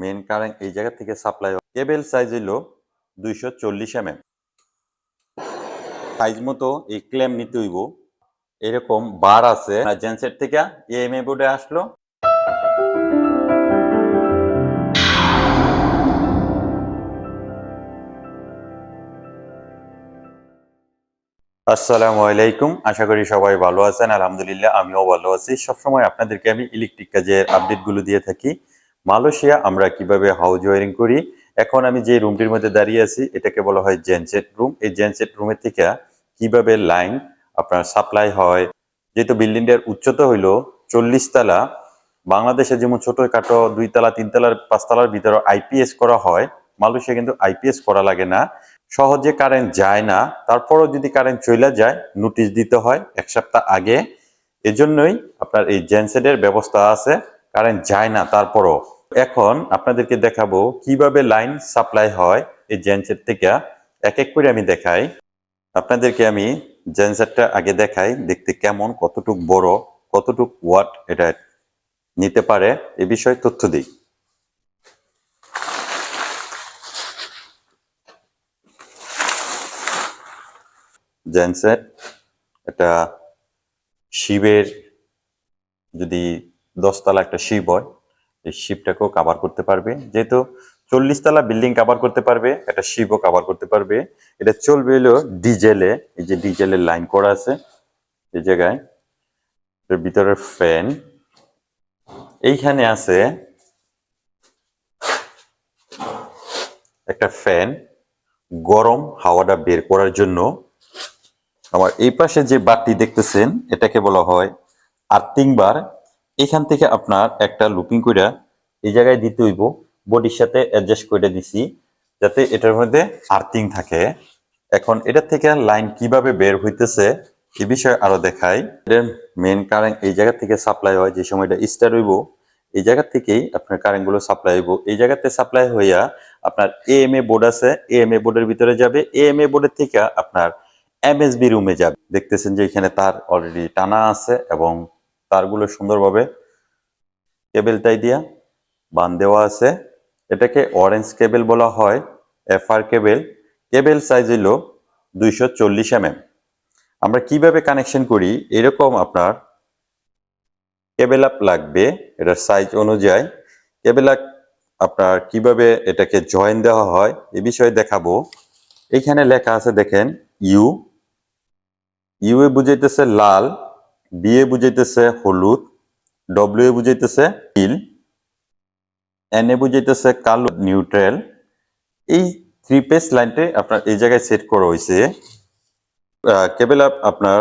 Main current এই জায়গা থেকে সাপ্লাই কেবেল সাইজ হইল দুইশো চল্লিশ এম সাইজ মতো এই ক্লেম নিতে হইব। এরকম বার আছে। জেন্সের থেকে এএমএ বোর্ডে আসলো। আসসালামু আলাইকুম। আশা করি সবাই ভালো আছেন। আলহামদুলিল্লাহ, আমিও ভালো আছি। সবসময় আপনাদেরকে আমি ইলেকট্রিক কাজের আপডেটগুলো দিয়ে থাকি। মালয়েশিয়া, আমরা কীভাবে হাউজ ওয়ারিং করি? এখন আমি যে রুমটির মধ্যে দাঁড়িয়ে আছি, এটাকে বলা হয় জেনসেট রুম এই জেনসেট রুমের থেকে কীভাবে লাইন আপনার সাপ্লাই হয়? যেহেতু বিল্ডিংটার উচ্চতা হইল চল্লিশ তালা, বাংলাদেশে যেমন ছোটখাটো দুই তালা, তিন তালার পাঁচতলার ভিতরে আইপিএস করা হয়, মালয়েশিয়া কিন্তু আইপিএস করা লাগে না। সহজে কারেন্ট যায় না, তারপরও যদি কারেন্ট চলে যায় নোটিশ দিতে হয় এক সপ্তাহ আগে। এজন্যই আপনার এই জেনসেটের ব্যবস্থা আছে। কারেন্ট যায় না, তারপরও। এখন আপনাদেরকে দেখাবো কীভাবে লাইন সাপ্লাই হয় এই জেনসেট থেকে। এক এক করে আমি দেখাই। আপনাদেরকে আমি জেনসেটটা আগে দেখাই, দেখতে কেমন, কতটুক বড়, কতটুক ওয়াট এটা নিতে পারে, এ বিষয়ে তথ্য দিই। জেনসেট এটা শিবের যদি দশতলা একটা শিপ হয়, এই শিপটাকেও কাভার করতে পারবে। যেহেতু চল্লিশ তলা বিল্ডিং কাভার করতে পারবে, একটা শিবও কাভার করতে পারবে। এটা চলবে হলো ডিজেলে, এই যে ডিজেলের লাইন করা আছে এই জায়গায় ভিতরের ফ্যান এইখানে আছে একটা ফ্যান গরম হাওয়াটা বের করার জন্য। আমার এই পাশে যে বারটি দেখতেছেন, এটাকে বলা হয় আর্থিং বার। এখান থেকে আপনার একটা লুপিং কইরা এই জায়গায় দিতে হইব। বডির সাথে অ্যাডজাস্ট করে দিছি, যাতে এটার মধ্যে আর্থিং থাকে। এখন এটা থেকে লাইন কীভাবে বের হইতেছে এ বিষয়ে আরও দেখাই। এটার মেন কারেন্ট এই জায়গা থেকে সাপ্লাই হয়, যে সময় এটা স্টার হইব, এই জায়গা থেকেই আপনার কারেন্টগুলো সাপ্লাই হইব। এই জায়গাতে সাপ্লাই হইয়া আপনার এএমএ বোর্ড আছে এএমএ বোর্ডের ভিতরে যাবে। এ এম এএমএ বোর্ডের থেকে আপনার এমএসবি রুমে যাবে। দেখতেছেন যে এখানে তার অলরেডি টানা আছে এবং তারগুলো সুন্দরভাবে কেবেলটাই দিয়া বান দেওয়া আছে। এটাকে অরেঞ্জ কেবেল বলা হয় এফআর কেবেল। কেবেল সাইজ হইল দুইশো চল্লিশ এম আমরা কীভাবে কানেকশন করি? এরকম আপনার কেবেল আপ লাগবে, এটার সাইজ অনুযায়ী। কেবেল আপ আপনার কীভাবে এটাকে জয়েন দেওয়া হয়, এ বিষয়ে দেখাবো। এখানে লেখা আছে দেখেন ইউ ইউ এ বুঝাইতেছে লাল। বি এ বুঝাইতেছে হলুদ W A বুঝাইতেছে Neil N A বুঝাইতেছে কালো, নিউট্রাল। এই থ্রি পেজ লাইনটি আপনার এই জায়গায় সেট করা হয়েছে। কেবল আপ আপনার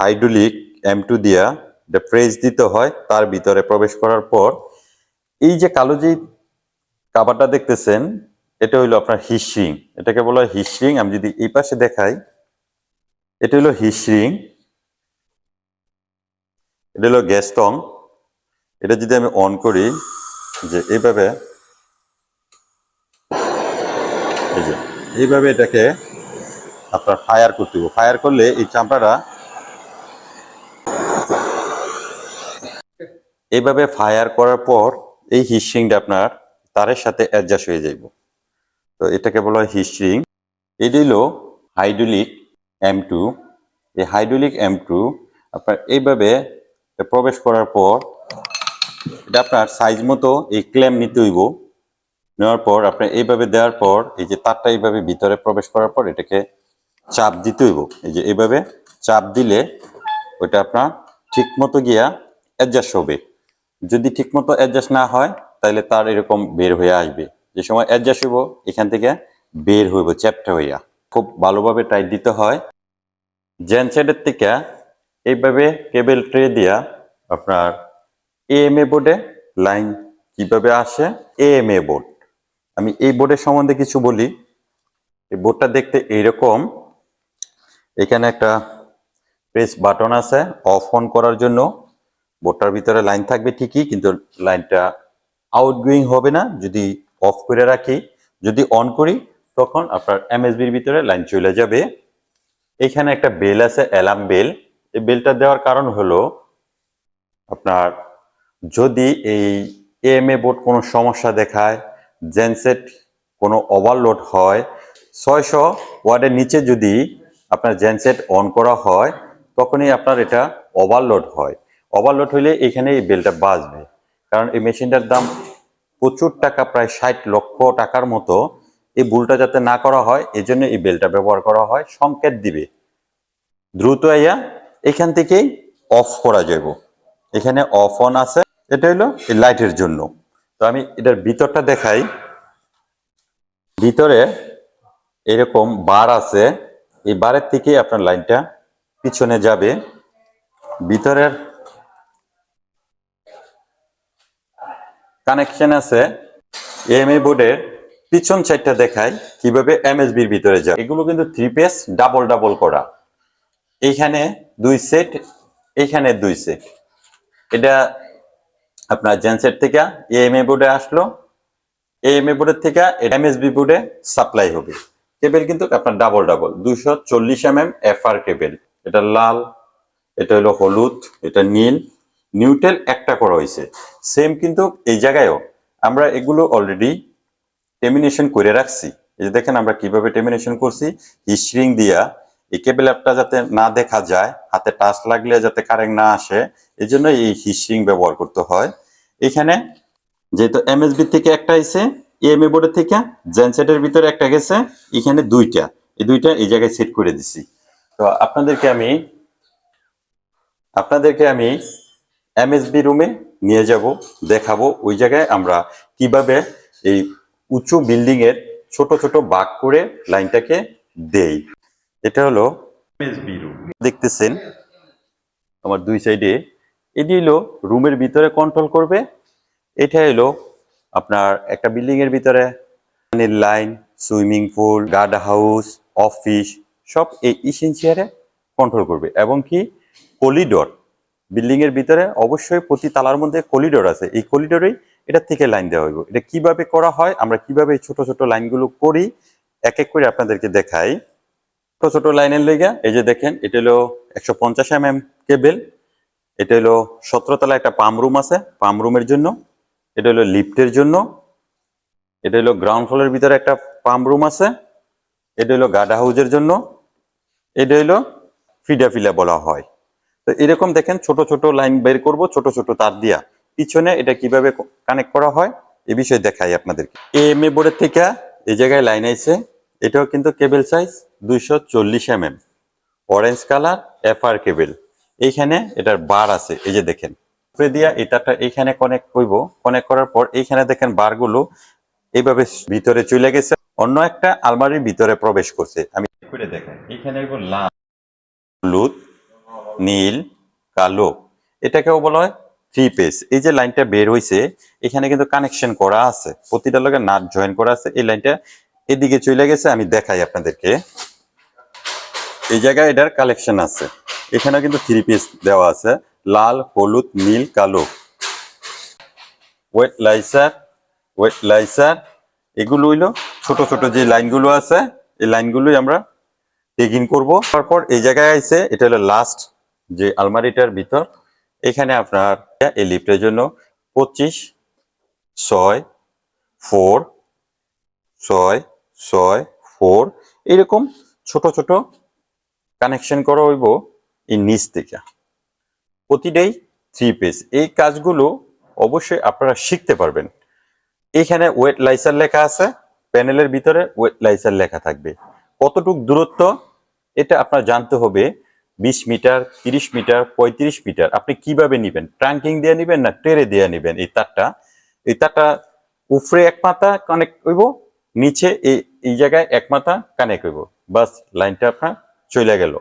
হাইড্রোলিক এম টু দিয়া এটা প্রেস দিতে হয়, তার ভিতরে প্রবেশ করার পর এই যে কালো যে কাবারটা দেখতেছেন, এটা হইল আপনার হিসরিং এটাকে বলা হয় হিসরিং আমি যদি এই পাশে দেখাই, এটা হলো হিসরিং এটা হলো গ্যাস্টং এটা যদি আমি অন করি, যে এইভাবে, এই যে, এইভাবে এটাকে আপনার ফায়ার করতে হবে। ফায়ার করলে এই চামড়াটা এইভাবে ফায়ার করার পর এই হিসরিংটা আপনার তারের সাথে অ্যাডজাস্ট হয়ে যাইব। তো এটাকে বলা হয় হিসরিং এটি হলো হাইড্রোলিক এম টু এই হাইড্রোলিক এম টু আপনার এইভাবে প্রবেশ করার পর এটা আপনার সাইজ মতো এই ক্লেম নিতে হইব। নেওয়ার পর আপনার এইভাবে দেওয়ার পর এই যে তারটা এইভাবে ভিতরে প্রবেশ করার পর এটাকে চাপ দিতে হইব। এই যে এইভাবে চাপ দিলে ওইটা আপনার ঠিক মতো গিয়া অ্যাডজাস্ট হবে। যদি ঠিক মতো অ্যাডজাস্ট না হয় তাহলে তার এরকম বের হয়ে আসবে। যে সময় অ্যাডজাস্ট হইব, এখান থেকে বের হইব চ্যাপটা হইয়া। খুব ভালোভাবে টাইট দিতে হয়। জেন সাইডের থেকে এইভাবে কেবল ট্রে দিয়া আপনার এএমএ বোর্ডে লাইন কীভাবে আসে? এএমএ বোর্ড আমি এই বোর্ডের সম্বন্ধে কিছু বলি। এই বোর্ডটা দেখতে এইরকম। এখানে একটা প্রেস বাটন আছে অফ অন করার জন্য। বোর্ডটার ভিতরে লাইন থাকবে ঠিকই, কিন্তু লাইনটা আউটগোয়িং হবে না। যদি অফ করে রাখি, যদি অন করি, তখন আপনার এমএসবির ভিতরে লাইন চলে যাবে। এখানে একটা বেল আছে অ্যালার্ম বেল এই বেলটা দেওয়ার কারণ হলো, আপনার যদি এই এম এ বোর্ড কোনো সমস্যা দেখায় জেনসেট কোনো ওভারলোড হয়, ছয়শো ওয়ার্ডের নিচে যদি আপনার জেনসেট অন করা হয়, তখনই আপনার এটা ওভারলোড হয়। ওভারলোড হলে এখানে এই বেলটা বাজবে কারণ এই মেশিনটার দাম প্রচুর টাকা, প্রায় ষাট লক্ষ টাকার মতো। এই ভুলটা যাতে না করা হয় এই জন্য এই বেলটা ব্যবহার করা হয়। সংকেত দিবে। দ্রুত আইয়া এখান থেকেই অফ করা যাব এখানে অফ অন আছে, এটা হলো লাইটের জন্য। তো আমি এটার ভিতরটা দেখাই। ভিতরে এরকম বার আছে, এই বারের থেকে আপনার লাইনটা পিছনে যাবে। ভিতরের কানেকশন আছে এএমএ বোর্ডের পিছন সাইডটা দেখায় কীভাবে এমএসবির ভিতরে যায়। এগুলো কিন্তু থ্রি পেস ডাবল ডাবল করা। এইখানে দুই সেট এইখানে দুই সেট এটা আপনার জেনসেট থেকে এএমএ বোর্ডে আসলো। এএমএ বোর্ডের থেকে এমএসবি বোর্ডে সাপ্লাই হবে। কেবেল কিন্তু আপনার ডাবল ডাবল দুইশো চল্লিশ এম এম এফআর কেবেল এটা লাল, এটা হলো হলুদ, এটা নীল। নিউটেল একটা করা হয়েছে। সেম কিন্তু এই জায়গায়ও আমরা এগুলো অলরেডি টেমিনেশন করে রাখছি। এই যে দেখেন আমরা কীভাবে টেমিনেশন করছি। হিস্ট্রিং দিয়া এই কেবল অ্যাপটা যাতে না দেখা যায়, হাতে টাচ লাগলে যাতে কারেন্ট না আসে এই জন্য এই হিস্ট্রিং ব্যবহার করতে হয়। এখানে যেহেতু এমএসবি থেকে একটা আইছে এএমএ বোর্ডের থেকে জেনসেটের ভিতরে একটা গেছে, এখানে দুইটা। এই দুইটা এই জায়গায় সেট করে দিছি। তো আপনাদেরকে আমি আপনাদেরকে আমি এমএসবি রুমে নিয়ে যাব, দেখাবো ওই জায়গায় আমরা কীভাবে এই উঁচু বিল্ডিং এর ছোট ছোট বাক করে লাইনটাকে দেই। এটা হলো দেখতেছেন আমার দুই সাইডে এটি হলো রুমের ভিতরে কন্ট্রোল করবে। এটা হলো আপনার একটা বিল্ডিং এর ভিতরে। পানির line swimming pool guard house office সব এই ইসেন্সিয়ারে কন্ট্রোল করবে। এবং কি? কলিডর বিল্ডিং এর ভিতরে অবশ্যই প্রতি তালার মধ্যে কলিডর আছে। এই কলিডরেই এটা থেকে লাইন দেওয়া হইব। এটা কীভাবে করা হয়? আমরা কীভাবে ছোট ছোট লাইনগুলো করি? এক এক করে আপনাদেরকে দেখাই। ছোট ছোট লাইনের লেগা, এই যে দেখেন, এটা হলো একশো পঞ্চাশ এম এম কেবেল, এটা হলো সতেরো তলা একটা পাম রুম আছে, পাম রুমের জন্য, এটা হলো লিফটের জন্য, এটা হলো গ্রাউন্ড ফ্লোরের ভিতরে একটা পাম রুম আছে, এটা হলো গাডা হাউজের জন্য, এটা হলো ফিডা ফিলা বলা হয়। তো এরকম দেখেন, ছোট ছোট লাইন বের করব, ছোট ছোট তার দিয়া। পিছনে এটা কীভাবে কানেক্ট করা হয়, এ বিষয়ে দেখাই আপনাদেরকে। এম এ বোর্ডের থেকে এই জায়গায় লাইন আইছে, এটাও কিন্তু কেবল সাইজ দুইশো চল্লিশ M M orange colour FR cable এইখানে এটার বার আছে, এই যে দেখেন। দিয়া এটাটা এইখানে কানেক্ট করব। কানেক্ট করার পর এইখানে দেখেন বারগুলো এইভাবে ভিতরে চলে গেছে। অন্য একটা আলমারির ভিতরে প্রবেশ করছে। আমি দেখেন এখানে লাল, হলুদ, নীল, কালো। এটাকেও বলা হয় থ্রি পেস এই যে লাইনটা বের হইছে, এখানে কিন্তু কানেকশন করা আছে। প্রতিটা লোকের নাট জয়েন করা আছে। এই লাইনটা এদিকে চলে গেছে, আমি দেখাই আপনাদেরকে। এই জায়গায় এটার কালেকশন আছে। এখানে কিন্তু থ্রি পিস দেওয়া আছে। লাল, হলুদ, নীল, কালো। ওয়েট লাইসার ওয়েট লাইসার এগুলো হইল ছোট ছোট যে লাইনগুলো আছে, এই লাইনগুলোই আমরা টেকিং করব। তারপর এই জায়গায় আছে এটা হলো লাস্ট যে আলমারিটার ভিতর। এখানে আপনার এই লিফটের জন্য পঁচিশ, ছয় ফোর ছয় ছয় ফোর এরকম ছোট ছোট কানেকশন করা হইব এই নিচ থেকে। প্রতিটাই থ্রি পেজ এই কাজগুলো অবশ্যই আপনারা শিখতে পারবেন। এখানে ওয়েট লাইসার লেখা আছে প্যানেলের ভিতরে ওয়েট লাইসার লেখা থাকবে। কতটুক দূরত্ব, এটা আপনার জানতে হবে। বিশ মিটার, তিরিশ মিটার, পঁয়ত্রিশ মিটার, আপনি কীভাবে নিবেন? ট্রাঙ্কিং দিয়ে নিবেন না টেরে দিয়ে নিবেন এই তারটা? এই তারটা উপরে এক মাথা কানেক্ট হইব, নিচে এই এই জায়গায় এক মাথা কানেক্ট হইব। বাস, লাইনটা আপনার চলে গেল।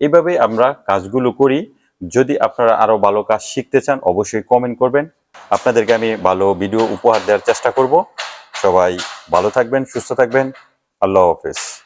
এভাবে আমরা কাজগুলো করি। যদি আপনারা আরও ভালো কাজ শিখতে চান, অবশ্যই কমেন্ট করবেন। আপনাদেরকে আমি ভালো ভিডিও উপহার দেওয়ার চেষ্টা করব। সবাই ভালো থাকবেন, সুস্থ থাকবেন। আল্লাহ হাফেজ।